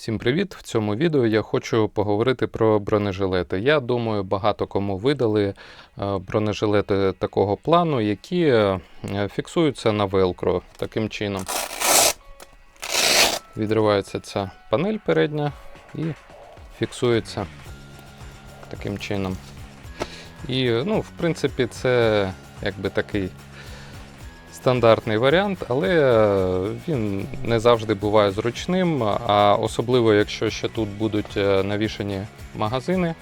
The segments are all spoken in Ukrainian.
Всім привіт! В цьому відео я хочу поговорити про бронежилети. Я думаю, багато кому видали е, бронежилети такого плану, які е, фіксуються на велкро таким чином. Відривається ця панель передня і фіксується таким чином. І, ну, в принципі, це якби такий стандартний варіант, але е, він не завжди буває зручним, а особливо, якщо ще тут будуть е, навішані магазини.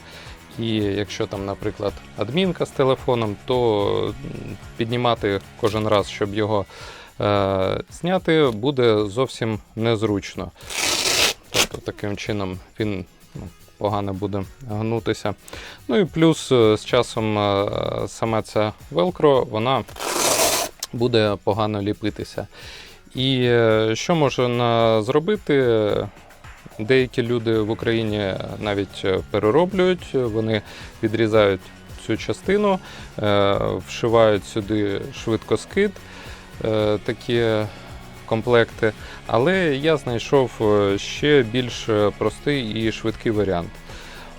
І якщо там, наприклад, адмінка з телефоном, то піднімати кожен раз, щоб його е, зняти, буде зовсім незручно. Тобто таким чином він ну, погано буде гнутися. Ну і плюс е, з часом сама ця велкро, вона буде погано ліпитися. І е, що можна зробити? Деякі люди в Україні навіть е, перероблюють, вони відрізають цю частину, е, вшивають сюди швидкоскид, такі комплекти. Але я знайшов ще більш простий і швидкий варіант.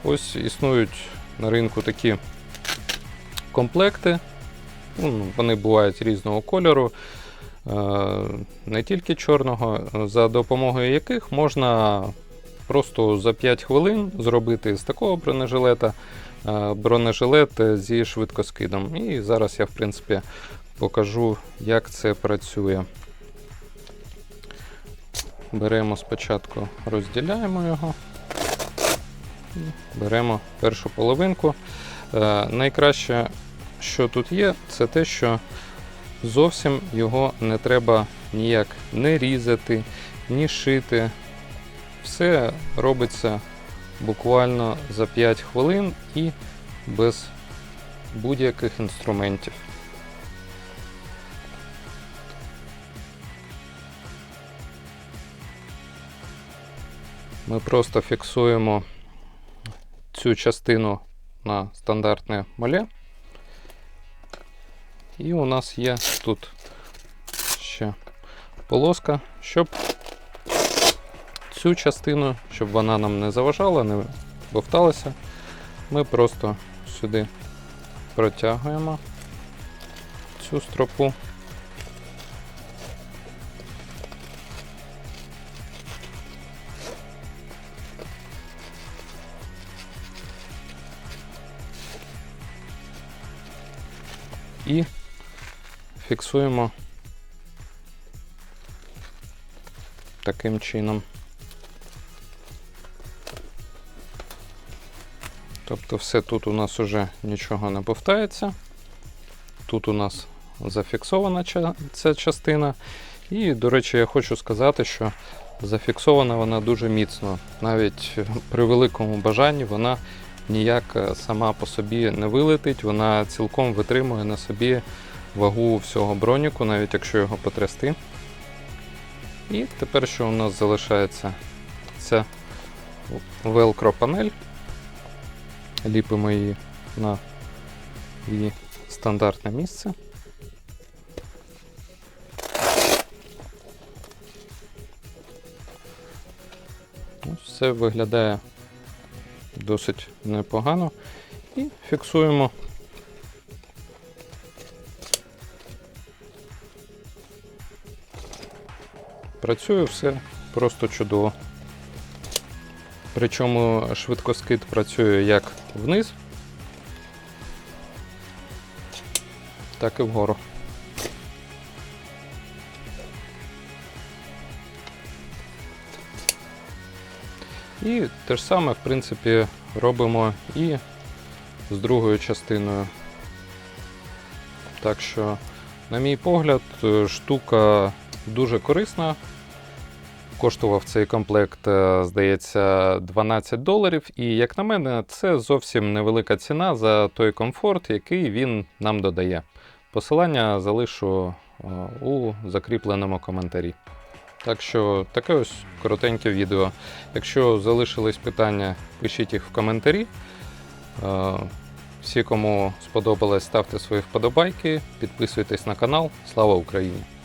Ось існують на ринку такі комплекти. Ну, Вони бувають різного кольору, е, не тільки чорного, за допомогою яких можна просто за 5 хвилин зробити з такого бронежилета е, бронежилет зі швидкоскидом. І зараз я, в принципі, покажу, як це працює. Беремо спочатку, розділяємо його. Беремо першу половинку. Е, Найкраще що тут є, це те, що зовсім його не треба ніяк не різати, ні шити. Все робиться буквально за 5 хвилин і без будь-яких інструментів. Ми просто фіксуємо цю частину на стандартне мале. І у нас є тут ще полоска, щоб цю частину, щоб вона нам не заважала, не бовталася, ми просто сюди протягуємо цю стропу. І фіксуємо таким чином. Тобто все тут у нас уже нічого не повтається. Тут у нас зафіксована ця частина. І, до речі, я хочу сказати, що зафіксована вона дуже міцно. Навіть при великому бажанні вона ніяк е, сама по собі не вилетить, вона цілком витримує на собі вагу всього броніку, навіть якщо його потрясти. І тепер що у нас залишається? Це велкро панель. Ліпимо її на її стандартне місце. Ось все виглядає досить непогано. І фіксуємо Працює все просто чудово. Причому швидкоскид працює як вниз, так і вгору. І те ж саме, в принципі, робимо і з другою частиною. Так що, на мій погляд, штука дуже корисна. Коштував цей комплект, е, здається, 12 доларів. І, як на мене, це зовсім невелика ціна за той комфорт, який він нам додає. Посилання залишу е, у закріпленому коментарі. Так що таке ось коротеньке відео. Якщо залишились питання, пишіть їх в коментарі. Е, Всі, кому сподобалось, ставте свої вподобайки, підписуйтесь на канал. Слава Україні!